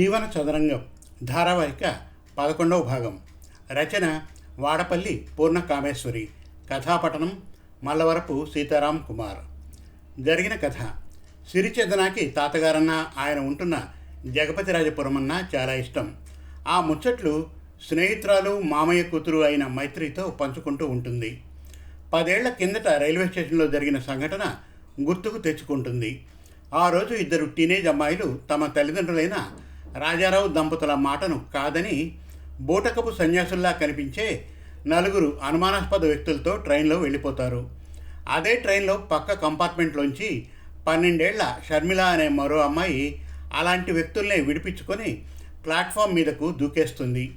జీవన చదరంగం ధారావాహిక పదకొండవ భాగం. రచన వాడపల్లి పూర్ణ కామేశ్వరి కథాపఠనం మల్లవరపు సీతారాం కుమార్. జరిగిన కథ. సిరిచందనాకి తాతగారన్న ఆయన ఉంటున్న జగపతిరాజపురం అన్న చాలా ఇష్టం. ఆ ముచ్చట్లు స్నేహితురాలు మామయ్య కూతురు అయిన మైత్రితో పంచుకుంటూ ఉంటుంది. పదేళ్ళ కిందట రైల్వే స్టేషన్లో జరిగిన సంఘటన గుర్తుకు తెచ్చుకుంటుంది. ఆ రోజు ఇద్దరు టీనేజ్ అమ్మాయిలు తమ తల్లిదండ్రులైన రాజారావు దంపతుల మాటను కాదని బూటకపు సన్యాసుల్లా కనిపించే నలుగురు అనుమానాస్పద వ్యక్తులతో ట్రైన్లో వెళ్ళిపోతారు. అదే ట్రైన్లో పక్క కంపార్ట్మెంట్లోంచి పన్నెండేళ్ళ షర్మిల అనే మరో అమ్మాయి అలాంటి వ్యక్తుల్ని విడిపించుకొని ప్లాట్ఫామ్ మీదకు దూకేస్తుంది.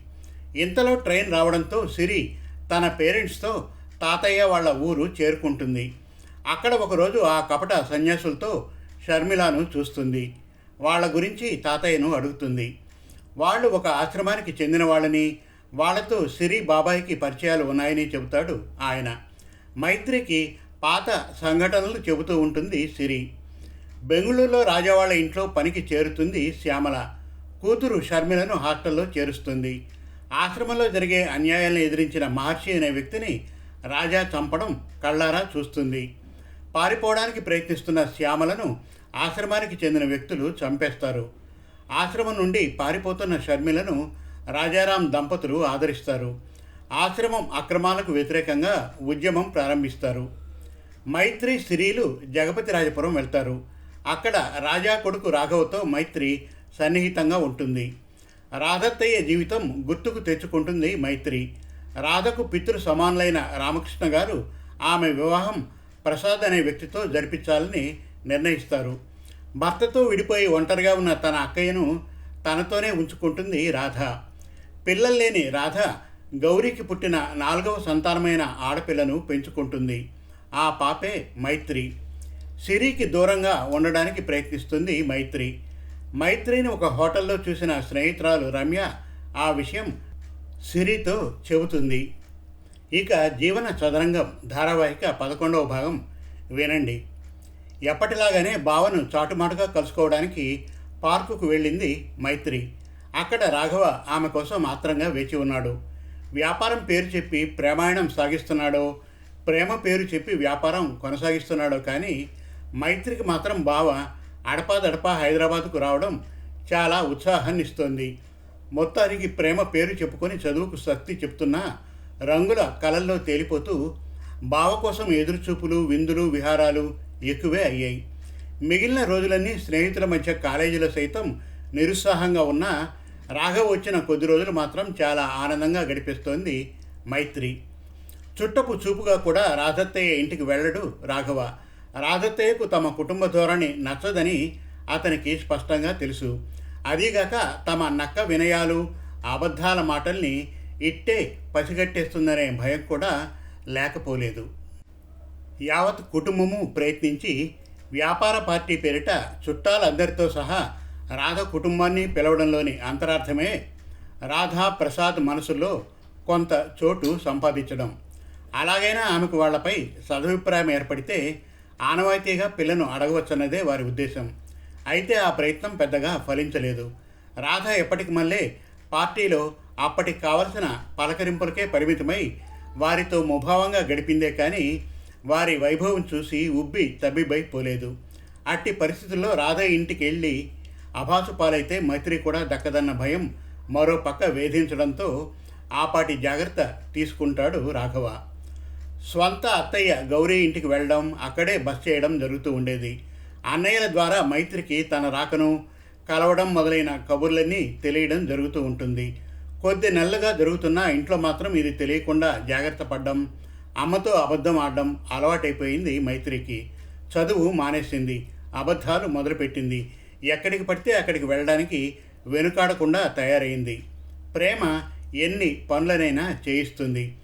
ఇంతలో ట్రైన్ రావడంతో సిరి తన పేరెంట్స్తో తాతయ్య వాళ్ళ ఊరు చేరుకుంటుంది. అక్కడ ఒకరోజు ఆ కపట సన్యాసులతో షర్మిలాను చూస్తుంది. వాళ్ళ గురించి తాతయ్యను అడుగుతుంది. వాళ్ళు ఒక ఆశ్రమానికి చెందిన వాళ్ళని వాళ్ళతో సిరి బాబాయికి పరిచయాలు ఉన్నాయని చెబుతాడు ఆయన. మైత్రికి పాత సంఘటనలు చెబుతూ ఉంటుంది సిరి. బెంగళూరులో రాజావాళ్ళ ఇంట్లో పనికి చేరుతుంది శ్యామల. కూతురు షర్మిలను హాస్టల్లో చేరుస్తుంది. ఆశ్రమంలో జరిగే అన్యాయాలను ఎదిరించిన మహర్షి అనే వ్యక్తిని రాజా చంపడం కళ్ళారా చూస్తుంది. పారిపోవడానికి ప్రయత్నిస్తున్న శ్యామలను ఆశ్రమానికి చెందిన వ్యక్తులు చంపేస్తారు. ఆశ్రమం నుండి పారిపోతున్న షర్మిలను రాజారాం దంపతులు ఆదరిస్తారు. ఆశ్రమం అక్రమాలకు వ్యతిరేకంగా ఉద్యమం ప్రారంభిస్తారు. మైత్రి స్త్రీలు జగపతి రాజపురం వెళ్తారు. అక్కడ రాజా కొడుకు రాఘవతో మైత్రి సన్నిహితంగా ఉంటుంది. రాధత్తయ్య జీవితం గుర్తుకు తెచ్చుకుంటుంది మైత్రి. రాధకు పితృ సమానులైన రామకృష్ణ గారు ఆమె వివాహం ప్రసాద్ అనే వ్యక్తితో జరిపించాలని నిర్ణయిస్తారు. భర్తతో విడిపోయి ఒంటరిగా ఉన్న తన అక్కయ్యను తనతోనే ఉంచుకుంటుంది రాధ. పిల్లలు లేని రాధ గౌరీకి పుట్టిన నాలుగవ సంతానమైన ఆడపిల్లను పెంచుకుంటుంది. ఆ పాపే మైత్రి. సిరికి దూరంగా ఉండడానికి ప్రయత్నిస్తుంది మైత్రి. మైత్రిని ఒక హోటల్లో చూసిన స్నేహితురాలు రమ్య ఆ విషయం సిరితో చెబుతుంది. ఇక జీవన చదరంగం ధారావాహిక పదకొండవ భాగం వినండి. ఎప్పటిలాగానే బావను చాటుమాటుగా కలుసుకోవడానికి పార్కుకు వెళ్ళింది మైత్రి. అక్కడ రాఘవ ఆమె కోసం మాత్రంగా వేచి ఉన్నాడు. వ్యాపారం పేరు చెప్పి ప్రేమాయణం సాగిస్తున్నాడో. ప్రేమ పేరు చెప్పి వ్యాపారం కొనసాగిస్తున్నాడో కానీ మైత్రికి మాత్రం బావ అడపాదడపా హైదరాబాద్కు రావడం చాలా ఉత్సాహాన్ని ఇస్తోంది మొత్తానికి ప్రేమ పేరు చెప్పుకొని చదువుకు శక్తి చెప్తున్నా రంగుల కలల్లో తేలిపోతూ బావ కోసం ఎదురుచూపులు విందులు విహారాలు ఎక్కువే అయ్యాయి. మిగిలిన రోజులన్నీ స్నేహితుల మధ్య కాలేజీలో సైతం నిరుత్సాహంగా ఉన్న రాఘవ్ వచ్చిన కొద్ది రోజులు మాత్రం చాలా ఆనందంగా గడిపిస్తోంది మైత్రి. చుట్టపు చూపుగా కూడా రాధత్తయ్య ఇంటికి వెళ్ళడు రాఘవ. రాధత్తయ్యకు తమ కుటుంబ ధోరణి నచ్చదని అతనికి స్పష్టంగా తెలుసు. అదీగాక తమ నక్క వినయాలు అబద్ధాల మాటల్ని ఇట్టే పసిగట్టేస్తుందనే భయం కూడా లేకపోలేదు. యావత్ కుటుంబము ప్రయత్నించి వ్యాపార పార్టీ పేరిట చుట్టాలందరితో సహా రాధ కుటుంబాన్ని పిలవడంలోని అంతరార్థమే రాధా ప్రసాద్ మనసులో కొంత చోటు సంపాదించడం. అలాగైనా ఆమెకు వాళ్ళపై సదభిప్రాయం ఏర్పడితే ఆనవాయితీగా పిల్లను అడగవచ్చన్నదే వారి ఉద్దేశం. అయితే ఆ ప్రయత్నం పెద్దగా ఫలించలేదు. రాధ ఎప్పటికి మళ్ళీ పార్టీలో అప్పటికి కావలసిన పలకరింపులకే పరిమితమై వారితో ముభావంగా గడిపిందే కానీ వారి వైభవం చూసి ఉబ్బి తబ్బిబైపోలేదు. అట్టి పరిస్థితుల్లో రాధ ఇంటికి వెళ్ళి అభాసు పాలైతే మైత్రి కూడా దక్కదన్న భయం మరో పక్క వేధించడంతో ఆపాటి జాగ్రత్త తీసుకుంటాడు రాఘవ. స్వంత అత్తయ్య గౌరీ ఇంటికి వెళ్ళడం అక్కడే బస్ చేయడం జరుగుతూ ఉండేది. అన్నయ్యల ద్వారా మైత్రికి తన రాకను కలవడం మొదలైన కబుర్లన్నీ తెలియడం జరుగుతూ ఉంటుంది. కొద్ది నెలలుగా జరుగుతున్న ఇంట్లో మాత్రం ఇది తెలియకుండా జాగ్రత్త పడ్డం అమ్మతో అబద్ధం ఆడడం అలవాటైపోయింది మైత్రికి. చదువు మానేసింది అబద్ధాలు మొదలుపెట్టింది. ఎక్కడికి పడితే అక్కడికి వెళ్ళడానికి వెనుకాడకుండా తయారైంది. ప్రేమ ఎన్ని పనులనైనా చేయిస్తుంది.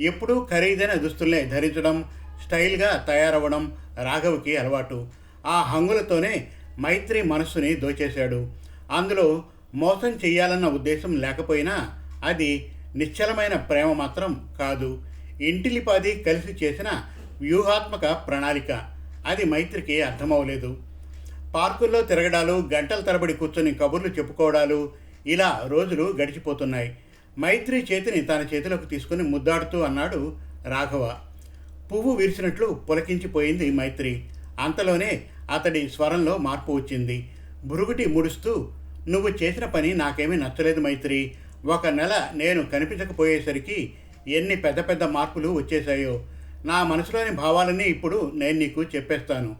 ఎప్పుడూ ఖరీదైన దుస్తుల్నే ధరించడం స్టైల్గా తయారవ్వడం రాఘవ్కి అలవాటు. ఆ హంగులతోనే మైత్రి మనస్సుని దోచేశాడు. అందులో మోసం చేయాలన్న ఉద్దేశం లేకపోయినా అది నిశ్చలమైన ప్రేమ మాత్రం కాదు. ఇంటిలిపాది కలిసి చేసిన వ్యూహాత్మక ప్రణాళిక. అది మైత్రికి అర్థమవలేదు పార్కుల్లో తిరగడాలు గంటల తరబడి కూర్చొని కబుర్లు చెప్పుకోవడాలు ఇలా రోజులు గడిచిపోతున్నాయి. మైత్రి చేతిని తన చేతిలోకి తీసుకుని ముద్దాడుతూ అన్నాడు రాఘవ. పువ్వు విరిచినట్లు పులకించిపోయింది మైత్రి. అంతలోనే అతడి స్వరంలో మార్పు వచ్చింది. బురుగుటి ముడుస్తూ నువ్వు చేసిన పని నాకేమీ నచ్చలేదు మైత్రి. ఒక నెల నేను కనిపించకపోయేసరికి ఎన్ని పెద్ద పెద్ద మార్పులు వచ్చేసాయో నా మనసులోని భావాలన్నీ ఇప్పుడు నేను నీకు చెప్పేస్తాను.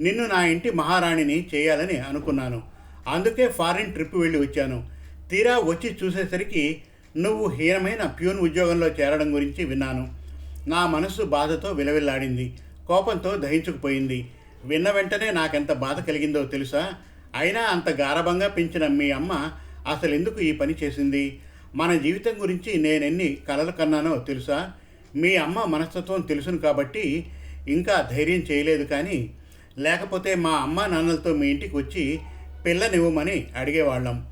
నిన్ను నా ఇంటి మహారాణిని చేయాలని అనుకున్నాను. అందుకే ఫారిన్ ట్రిప్ వెళ్ళి వచ్చాను. తీరా వచ్చి చూసేసరికి నువ్వు హీనమైన ప్యూన్ ఉద్యోగంలో చేరడం గురించి విన్నాను. నా మనసు బాధతో విలవిల్లాడింది. కోపంతో దహించుకుపోయింది. విన్న వెంటనే నాకెంత బాధ కలిగిందో తెలుసా? అయినా అంత గారభంగా పెంచిన మీ అమ్మ అసలు ఎందుకు ఈ పని చేసింది? మన జీవితం గురించి నేనెన్ని కలలు కన్నానో తెలుసా? మీ అమ్మ మనస్తత్వం తెలుసును కాబట్టి ఇంకా ధైర్యం చేయలేదు కానీ లేకపోతే మా అమ్మ నాన్నలతో మీ ఇంటికి వచ్చి పిల్లనివ్వమని అడిగేవాళ్ళం.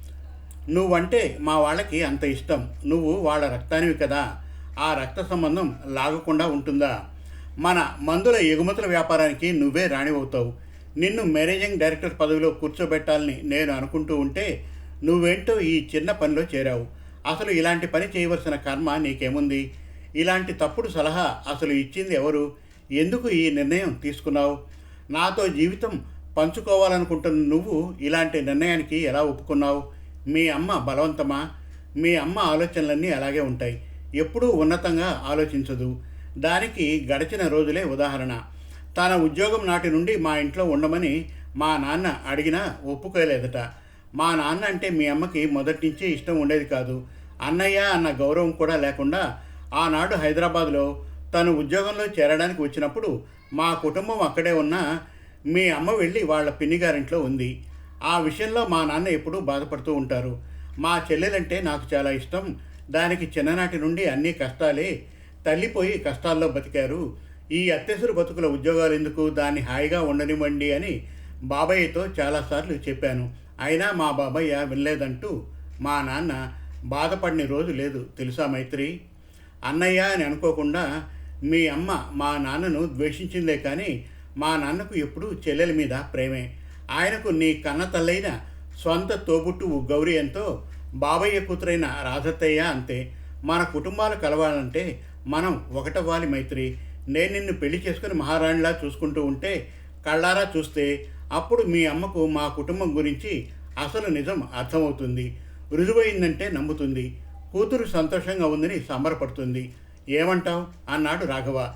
నువ్వంటే మా వాళ్ళకి అంత ఇష్టం. నువ్వు వాళ్ళ రక్తానివి కదా. ఆ రక్త సంబంధం లాగకుండా ఉంటుందా? మన మందుల ఎగుమతుల వ్యాపారానికి నువ్వే రాణివవుతావు. నిన్ను మేనేజింగ్ డైరెక్టర్ పదవిలో కూర్చోబెట్టాలని నేను అనుకుంటూ ఉంటే నువ్వేంటో ఈ చిన్న పనిలో చేరావు. అసలు ఇలాంటి పని చేయవలసిన కర్మ నీకేముంది? ఇలాంటి తప్పుడు సలహా అసలు ఇచ్చింది ఎవరు? ఎందుకు ఈ నిర్ణయం తీసుకున్నావు? నాతో జీవితం పంచుకోవాలనుకుంటున్న నువ్వు ఇలాంటి నిర్ణయానికి ఎలా ఒప్పుకున్నావు? మీ అమ్మ బలవంతమా? మీ అమ్మ ఆలోచనలన్నీ అలాగే ఉంటాయి. ఎప్పుడూ ఉన్నతంగా ఆలోచించదు. దానికి గడిచిన రోజులే ఉదాహరణ. తన ఉద్యోగం నాటి నుండి మా ఇంట్లో ఉండమని మా నాన్న అడిగినా ఒప్పుకోలేదట. మా నాన్న అంటే మీ అమ్మకి మొదటి నుంచే ఇష్టం ఉండేది కాదు. అన్నయ్య అన్న గౌరవం కూడా లేకుండా ఆనాడు హైదరాబాద్లో తను ఉద్యోగంలో చేరడానికి వచ్చినప్పుడు మా కుటుంబం అక్కడే ఉన్నా మీ అమ్మ వెళ్ళి వాళ్ళ పిన్నిగారింట్లో ఉంది. ఆ విషయంలో మా నాన్న ఎప్పుడూ బాధపడుతూ ఉంటారు. మా చెల్లెలంటే నాకు చాలా ఇష్టం. దానికి చిన్ననాటి నుండి అన్ని కష్టాలే తల్లిపోయి కష్టాల్లో బతికారు. ఈ అత్యసరు బతుకుల ఉద్యోగాలు ఎందుకు? దాన్ని హాయిగా ఉండనివ్వండి అని బాబయ్యతో చాలాసార్లు చెప్పాను. అయినా మా బాబయ్య వినలేదంటూ మా నాన్న బాధపడిన రోజు లేదు తెలుసా మైత్రి? అన్నయ్య అని అనుకోకుండా మీ అమ్మ మా నాన్నను ద్వేషించిందే కానీ మా నాన్నకు ఎప్పుడూ చెల్లెల మీద ప్రేమే. ఆయనకు నీ కన్న తల్లైన స్వంత తోబుట్టువు గౌరీ ఎంతో బాబయ్య కూతురైన రాధత్తయ్య అంతే. మన కుటుంబాలు కలవాలంటే మనం ఒకటవ్వాలి మైత్రి. నేను నిన్ను పెళ్ళి చేసుకుని మహారాణిలా చూసుకుంటూ ఉంటే కళ్ళారా చూస్తే అప్పుడు మీ అమ్మకు మా కుటుంబం గురించి అసలు నిజం అర్థమవుతుంది. రుజువైందంటే నమ్ముతుంది. కూతురు సంతోషంగా ఉందని సంబరపడుతుంది. ఏమంటావు? అన్నాడు రాఘవ.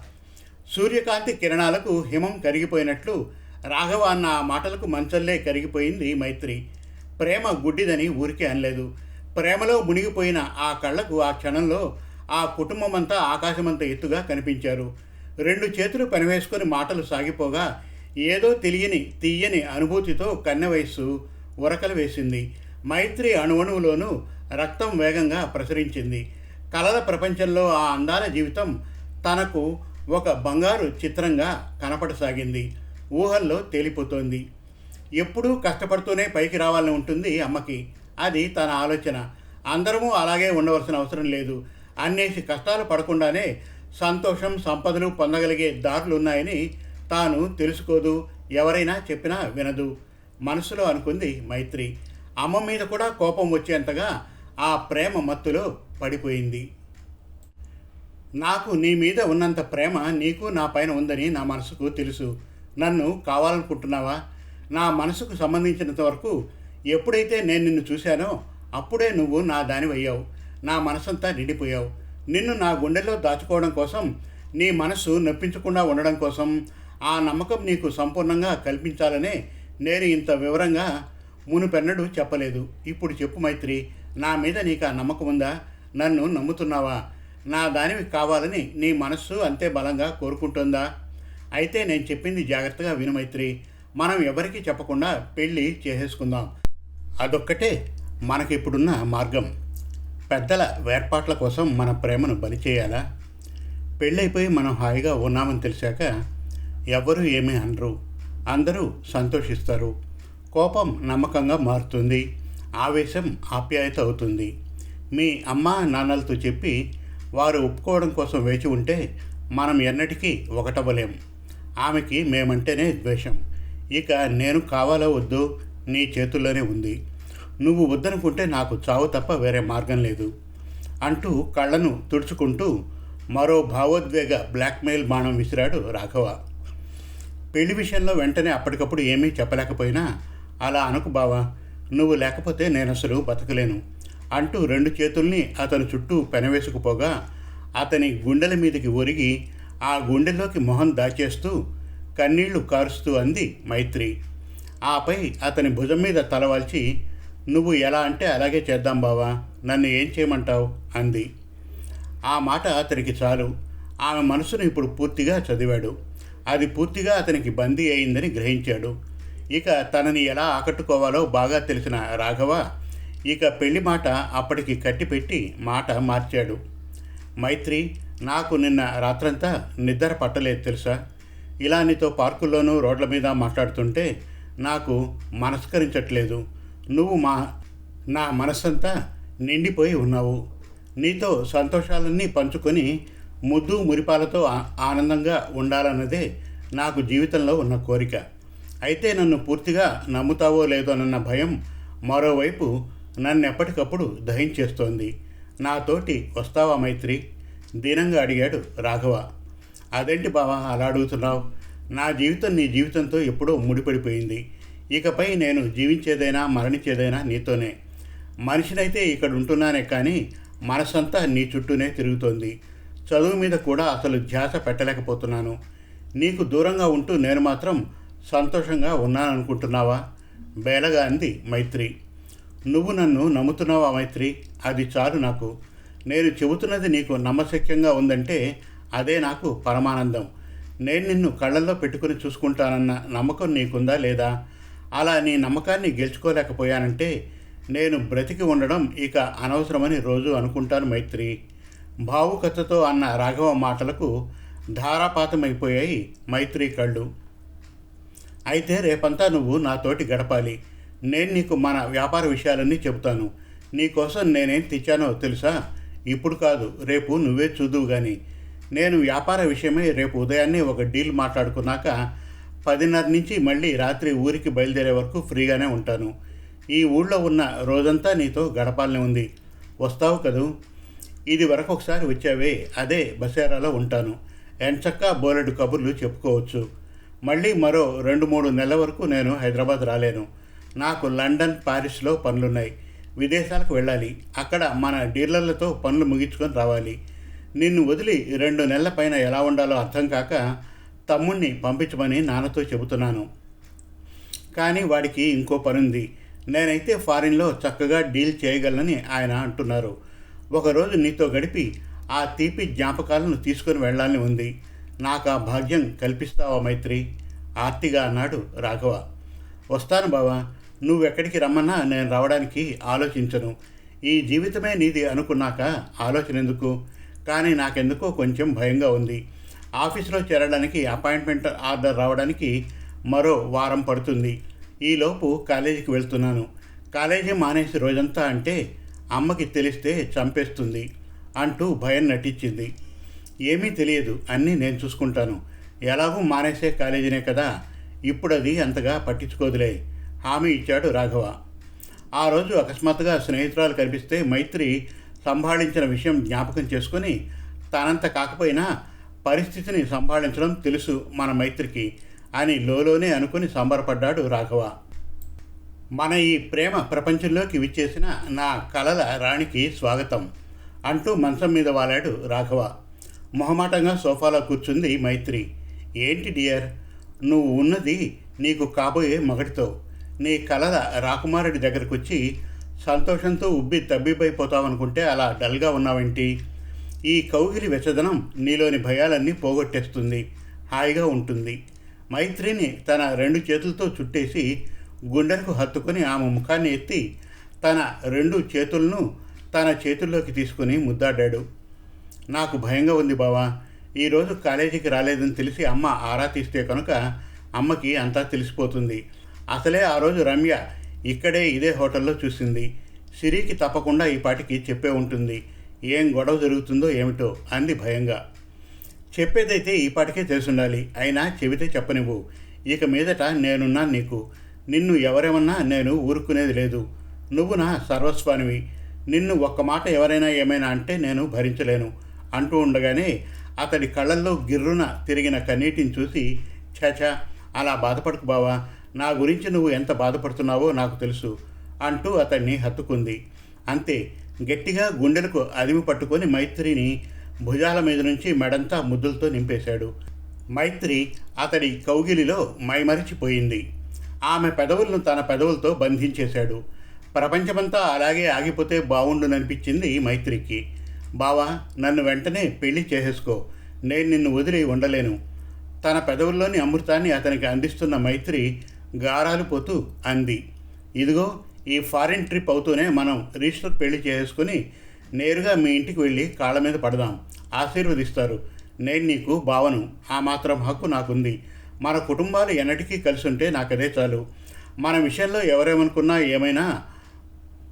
సూర్యకాంతి కిరణాలకు హిమం కరిగిపోయినట్లు రాఘవ అన్న ఆ మాటలకు మంచల్లే కరిగిపోయింది మైత్రి. ప్రేమ గుడ్డిదని ఊరికే అనలేదు. ప్రేమలో మునిగిపోయిన ఆ కళ్ళకు ఆ క్షణంలో ఆ కుటుంబమంతా ఆకాశమంత ఎత్తుగా కనిపించారు. రెండు చేతులు పనివేసుకొని మాటలు సాగిపోగా ఏదో తెలియని తీయని అనుభూతితో కన్నె వయస్సు ఉరకలు వేసింది. మైత్రి అణువణువులోనూ రక్తం వేగంగా ప్రసరించింది. కలల ప్రపంచంలో ఆ అందాల జీవితం తనకు ఒక బంగారు చిత్రంగా కనపడసాగింది. ఊహల్లో తేలిపోతోంది. ఎప్పుడూ కష్టపడుతూనే పైకి రావాలని ఉంటుంది అమ్మకి. అది తన ఆలోచన. అందరము అలాగే ఉండవలసిన అవసరం లేదు. అన్నేసి కష్టాలు పడకుండానే సంతోషం సంపదలు పొందగలిగే దారులు ఉన్నాయని తాను తెలుసుకోదు. ఎవరైనా చెప్పినా వినదు. మనసులో అనుకుంది మైత్రి. అమ్మ మీద కూడా కోపం వచ్చేంతగా ఆ ప్రేమ మత్తులో పడిపోయింది. నాకు నీ మీద ఉన్నంత ప్రేమ నీకు నా పైన ఉందని నా మనసుకు తెలుసు. నన్ను కావాలనుకుంటున్నావా? నా మనసుకు సంబంధించినంత వరకు ఎప్పుడైతే నేను నిన్ను చూశానో అప్పుడే నువ్వు నా దానివయ్యావు. నా మనసంతా నిండిపోయావు. నిన్ను నా గుండెలో దాచుకోవడం కోసం నీ మనసు నొప్పించకుండా ఉండడం కోసం ఆ నమ్మకం నీకు సంపూర్ణంగా కల్పించాలనే నేను ఇంత వివరంగా మునుపెన్నడు చెప్పలేదు. ఇప్పుడు చెప్పు మైత్రి నా మీద నీకు ఆ నమ్మకం ఉందా? నన్ను నమ్ముతున్నావా? నా దానివి కావాలని నీ మనస్సు అంతే బలంగా కోరుకుంటుందా? అయితే నేను చెప్పింది జాగ్రత్తగా విను మైత్రి. మనం ఎవరికీ చెప్పకుండా పెళ్ళి చేసేసుకుందాం. అదొక్కటే మనకిప్పుడున్న మార్గం. పెద్దల వేర్పాట్ల కోసం మన ప్రేమను బలి చేయాలా? పెళ్ళైపోయి మనం హాయిగా ఉన్నామని తెలిసాక ఎవరూ ఏమీ అనరు. అందరూ సంతోషిస్తారు. కోపం నమ్మకంగా మారుతుంది. ఆవేశం ఆప్యాయత అవుతుంది. మీ అమ్మ నాన్నలతో చెప్పి వారు ఒప్పుకోవడం కోసం వేచి ఉంటే మనం ఎన్నటికీ ఒకటవ్వలేం. ఆమెకి మేమంటేనే ద్వేషం. ఇక నేను కావాలో వద్దు? నీ చేతుల్లోనే ఉంది. నువ్వు వద్దనుకుంటే నాకు చావు తప్ప వేరే మార్గం లేదు. అంటూ కళ్ళను తుడుచుకుంటూ మరో భావోద్వేగ బ్లాక్మెయిల్ బాణం విసిరాడు రాఘవ. పెళ్ళి విషయంలో వెంటనే అప్పటికప్పుడు ఏమీ చెప్పలేకపోయినా అలా అనుకు బావా నువ్వు లేకపోతే నేను అసలు బతకలేను అంటూ రెండు చేతుల్ని అతని చుట్టూ పెనవేసుకుపోగా అతని గుండెల మీదకి ఒరిగి ఆ గుండెలోకి మొహం దాచేస్తూ కన్నీళ్ళు కారుస్తూ అంది మైత్రి. ఆపై అతని భుజం మీద తలవాల్చి నువ్వు ఎలా అంటే అలాగే చేద్దాం బావా నన్ను ఏం చేయమంటావు? అంది. ఆ మాట అతనికి చాలు. ఆమె మనసును ఇప్పుడు పూర్తిగా చదివాడు. అది పూర్తిగా అతనికి బందీ అయిందని గ్రహించాడు. ఇక తనని ఎలా ఆకట్టుకోవాలో బాగా తెలిసిన రాఘవ ఇక పెళ్ళి మాట అప్పటికి కట్టిపెట్టి మాట మార్చాడు. మైత్రి నాకు నిన్న రాత్రంతా నిద్ర పట్టలేదు తెలుసా? ఇలా నీతో పార్కుల్లోనూ రోడ్ల మీద మాట్లాడుతుంటే నాకు మనస్కరించట్లేదు. నువ్వు మా నా మనస్సంతా నిండిపోయి ఉన్నావు. నీతో సంతోషాలన్నీ పంచుకొని ముద్దు మురిపాలతో ఆనందంగా ఉండాలన్నదే నాకు జీవితంలో ఉన్న కోరిక. అయితే నన్ను పూర్తిగా నమ్ముతావో లేదోనన్న భయం మరోవైపు నన్ను ఎప్పటికప్పుడు దహించేస్తోంది నాతోటి వస్తావా మైత్రి? దీనంగా అడిగాడు రాఘవ. అదేంటి బావా అలా అడుగుతున్నావు? నా జీవితం నీ జీవితంతో ఎప్పుడో ముడిపడిపోయింది. ఇకపై నేను జీవించేదైనా మరణించేదైనా నీతోనే. మనిషినైతే ఇక్కడ ఉంటున్నానే కానీ మనసంతా నీ చుట్టూనే తిరుగుతోంది. చదువు మీద కూడా అసలు ధ్యాస పెట్టలేకపోతున్నాను. నీకు దూరంగా ఉంటూ నేను మాత్రం సంతోషంగా ఉన్నాననుకుంటున్నావా? బేలగా అంది మైత్రి. నువ్వు నన్ను నమ్ముతున్నావా మైత్రి? అది చాలు నాకు. నేను చెబుతున్నది నీకు నమ్మశక్యంగా ఉందంటే అదే నాకు పరమానందం. నేను నిన్ను కళ్ళల్లో పెట్టుకుని చూసుకుంటానన్న నమ్మకం నీకుందా లేదా? అలా నీ నమ్మకాన్ని గెలుచుకోలేకపోయానంటే నేను బ్రతికి ఉండడం ఇక అనవసరమని రోజు అనుకుంటాను మైత్రి. భావుకథతో అన్న రాఘవ మాటలకు ధారాపాతమైపోయాయి మైత్రి కళ్ళు. అయితే రేపంతా నువ్వు నాతోటి గడపాలి. నేను నీకు మన వ్యాపార విషయాలన్నీ చెబుతాను. నీకోసం నేనేం తెచ్చానో తెలుసా? ఇప్పుడు కాదు రేపు నువ్వే చూదువు కానీ నేను వ్యాపార విషయమై రేపు ఉదయాన్నే ఒక డీల్ మాట్లాడుకున్నాక పదిన్నర నుంచి మళ్ళీ రాత్రి ఊరికి బయలుదేరే వరకు ఫ్రీగానే ఉంటాను. ఈ ఊళ్ళో ఉన్న రోజంతా నీతో గడపాలని ఉంది. వస్తావు కదూ? ఇది వరకు ఒకసారి వచ్చావే అదే బసేరాలో ఉంటాను. ఎంచక్కా బోలెడు కబుర్లు చెప్పుకోవచ్చు. మళ్ళీ మరో రెండు మూడు నెలల వరకు నేను హైదరాబాద్ రాలేను. నాకు లండన్ పారిస్లో పనులున్నాయి. విదేశాలకు వెళ్ళాలి. అక్కడ మన డీలర్లతో పనులు ముగించుకొని రావాలి. నిన్ను వదిలి రెండు నెలల పైన ఎలా ఉండాలో అర్థం కాక తమ్ముణ్ణి పంపించమని నాన్నతో చెబుతున్నాను. కానీ వాడికి ఇంకో పనుంది. నేనైతే ఫారిన్లో చక్కగా డీల్ చేయగలనని ఆయన అంటున్నారు. ఒకరోజు నీతో గడిపి ఆ తీపి జ్ఞాపకాలను తీసుకొని వెళ్ళాలని ఉంది. నాకు ఆ భాగ్యం కల్పిస్తావా మైత్రి? ఆర్తిగా అన్నాడు రాఘవ. వస్తాను బావా నువ్వెక్కడికి రమ్మన్నా నేను రావడానికి ఆలోచించను. ఈ జీవితమే నీది అనుకున్నాక ఆలోచన ఎందుకు కానీ నాకెందుకో కొంచెం భయంగా ఉంది. ఆఫీస్లో చేరడానికి అపాయింట్మెంట్ ఆర్డర్ రావడానికి మరో వారం పడుతుంది. ఈలోపు కాలేజీకి వెళ్తున్నాను. కాలేజీ మానేసి రోజంతా అంటే అమ్మకి తెలిస్తే చంపేస్తుంది అంటూ భయం నటించింది. ఏమీ తెలియదు. అన్నీ నేను చూసుకుంటాను. ఎలాగూ మానేసే కాలేజీనే కదా. ఇప్పుడు అది అంతగా పట్టించుకోదులే. హామీ ఇచ్చాడు రాఘవ. ఆ రోజు అకస్మాత్తుగా స్నేహితురాలు కనిపిస్తే మైత్రి సంభాళించిన విషయం జ్ఞాపకం చేసుకొని తనంత కాకపోయినా పరిస్థితిని సంభాళించడం తెలుసు మన మైత్రికి అని లోలోనే అనుకుని సంబరపడ్డాడు రాఘవ. మన ఈ ప్రేమ ప్రపంచంలోకి విచ్చేసిన నా కలల రాణికి స్వాగతం అంటూ మంచం మీద వాలాడు రాఘవ. మొహమాటంగా సోఫాలో కూర్చుంది మైత్రి. ఏంటి డియర్? నువ్వు ఉన్నది నీకు కాబోయే మొగటితో. నీ కలల రాకుమారుడి దగ్గరకు వచ్చి సంతోషంతో ఉబ్బి తబ్బిబ్బైపోతావనుకుంటే అలా డల్గా ఉన్నావేంటి? ఈ కౌగిలి వెచ్చదనం నీలోని భయాలన్నీ పోగొట్టేస్తుంది. హాయిగా ఉంటుంది. మైత్రిని తన రెండు చేతులతో చుట్టేసి గుండెలకు హత్తుకొని ఆమె ముఖాన్ని ఎత్తి తన రెండు చేతులను తన చేతుల్లోకి తీసుకుని ముద్దాడాడు. నాకు భయంగా ఉంది బావా. ఈరోజు కాలేజీకి రాలేదని తెలిసి అమ్మ ఆరా తీస్తే కనుక అమ్మకి అంతా తెలిసిపోతుంది. అసలే ఆ రోజు రమ్య ఇక్కడే ఇదే హోటల్లో చూసింది. సిరికి తప్పకుండా ఈ పాటికి చెప్పే ఉంటుంది. ఏం గొడవ జరుగుతుందో ఏమిటో అంది భయంగా. చెప్పేదైతే ఈ పాటికే తెలుసుండాలి. అయినా చెబితే చెప్పనివ్వు. ఇక మీదట నేనున్నా నీకు. నిన్ను ఎవరేమన్నా నేను ఊరుకునేది లేదు. నువ్వు నా సర్వస్వానివి. నిన్ను ఒక్క మాట ఎవరైనా ఏమైనా అంటే నేను భరించలేను. అంటూ ఉండగానే అతడి కళ్ళల్లో గిర్రున తిరిగిన కన్నీటిని చూసి చచా అలా బాధపడకు బావా నా గురించి నువ్వు ఎంత బాధపడుతున్నావో నాకు తెలుసు అంటూ అతన్ని హత్తుకుంది. అంతే గట్టిగా గుండెలకు అదిమి పట్టుకొని మైత్రిని భుజాల మీద నుంచి మెడంతా ముద్దులతో నింపేశాడు. మైత్రి అతడి కౌగిలిలో మైమరిచిపోయింది. ఆమె పెదవులను తన పెదవులతో బంధించేశాడు. ప్రపంచమంతా అలాగే ఆగిపోతే బాగుండుననిపించింది మైత్రికి. బావా నన్ను వెంటనే పెళ్ళి చేసేసుకో. నేను నిన్ను వదిలి ఉండలేను. తన పెదవుల్లోని అమృతాన్ని అతనికి అందిస్తున్న మైత్రి గారాలు పోతూ అంది. ఇదిగో ఈ ఫారిన్ ట్రిప్ అవుతూనే మనం రిజిస్టర్ పెళ్ళి చేసుకుని నేరుగా మీ ఇంటికి వెళ్ళి కాళ్ళ మీద పడదాం. ఆశీర్వదిస్తారు. నేను నీకు భావను ఆ మాత్రం హక్కు నాకుంది. మన కుటుంబాలు ఎన్నటికీ కలిసి ఉంటే నాకు అదే చాలు. మన విషయంలో ఎవరేమనుకున్నా ఏమైనా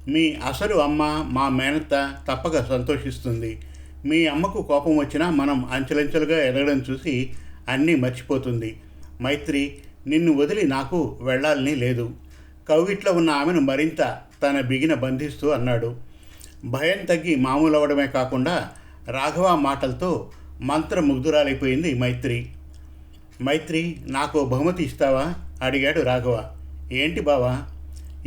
మీ అసలు అమ్మ మా మేనత్త తప్పక సంతోషిస్తుంది. మీ అమ్మకు కోపం వచ్చినా మనం అంచెలంచెలుగా ఎదగడం చూసి అన్నీ మర్చిపోతుంది. మైత్రి నిన్ను వదిలి నాకు వెళ్ళాలని లేదు. కౌగిట్లో ఉన్న ఆమెను మరింత తన బిగిన బంధిస్తూ అన్నాడు. భయం తగ్గి మామూలు అవ్వడమే కాకుండా రాఘవ మాటలతో మంత్రముగ్ధురాలైపోయింది మైత్రి. మైత్రి నాకు బహుమతి ఇస్తావా? అడిగాడు రాఘవ. ఏంటి బావా?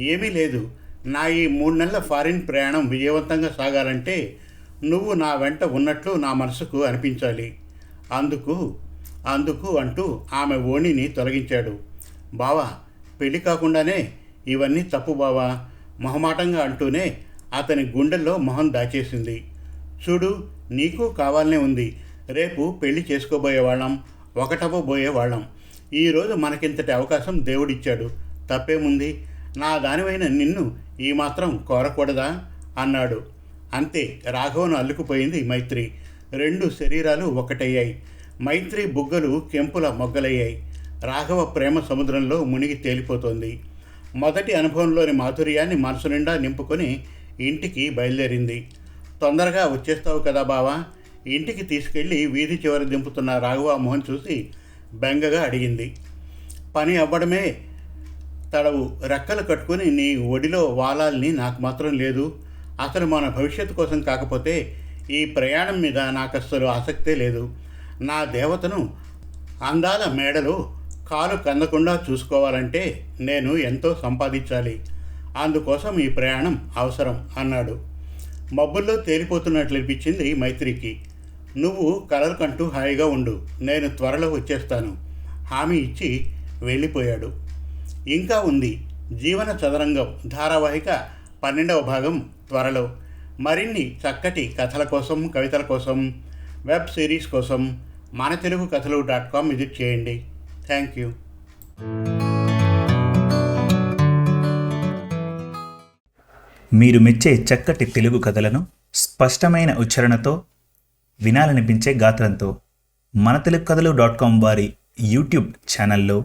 ఏమీ లేదు. నా ఈ మూడు నెలల ఫారిన్ ప్రయాణం విజయవంతంగా సాగాలంటే నువ్వు నా వెంట ఉన్నట్లు నా మనసుకు అనిపించాలి. అందుకు అందుకు అంటూ ఆమె ఓణిని తొలగించాడు. బావా పెళ్ళి కాకుండానే ఇవన్నీ తప్పు బావా మొహమాటంగా అంటూనే అతని గుండెల్లో మొహం దాచేసింది. చూడు నీకు కావాలనే ఉంది. రేపు పెళ్ళి చేసుకోబోయేవాళ్ళం ఒకటవ్వబోయేవాళ్ళం ఈరోజు మనకింతటి అవకాశం దేవుడిచ్చాడు. తప్పేముంది? నా దానివైన నిన్ను ఈ మాత్రం కోరకూడదా? అన్నాడు. అంతే రాఘవను అల్లుకుపోయింది మైత్రి. రెండు శరీరాలు ఒకటయ్యాయి. మైత్రి బుగ్గలు కెంపుల మొగ్గలయ్యాయి. రాఘవ ప్రేమ సముద్రంలో మునిగి తేలిపోతోంది. మొదటి అనుభవంలోని మాధుర్యాన్ని మనసు నిండా నింపుకొని ఇంటికి బయలుదేరింది. తొందరగా వచ్చేస్తావు కదా బావా? ఇంటికి తీసుకెళ్ళి వీధి చివర దింపుతున్న రాఘవ మోహన్ చూసి బెంగగా అడిగింది. పని అవ్వడమే తడవు రెక్కలు కట్టుకుని నీ ఒడిలో వాలాల్ని నాకు మాత్రం లేదు. అసలు మన భవిష్యత్తు కోసం కాకపోతే ఈ ప్రయాణం మీద నాకు అస్సలు ఆసక్తే లేదు. నా దేవతను అందాల మేడలో కాలు కందకుండా చూసుకోవాలంటే నేను ఎంతో సంపాదించాలి. అందుకోసం ఈ ప్రయాణం అవసరం అన్నాడు. మబ్బుల్లో తేలిపోతున్నట్లు అనిపించింది మైత్రికి. నువ్వు కలలు కంటూ హాయిగా ఉండు. నేను త్వరలో వచ్చేస్తాను. హామీ ఇచ్చి వెళ్ళిపోయాడు. ఇంకా ఉంది. జీవన చదరంగం ధారావాహిక పన్నెండవ భాగం త్వరలో. మరిన్ని చక్కటి కథల కోసం కవితల కోసం వెబ్ సిరీస్ కోసం మన Telugu Kathalu dot com visit చేయండి. Thank you. మీరు మెచ్చే చక్కటి తెలుగు కథలను స్పష్టమైన ఉచ్చారణతో వినాలనిపించే గాత్రంతో మన తెలుగు కథలు డాట్ కామ్ వారి యూట్యూబ్ ఛానల్లో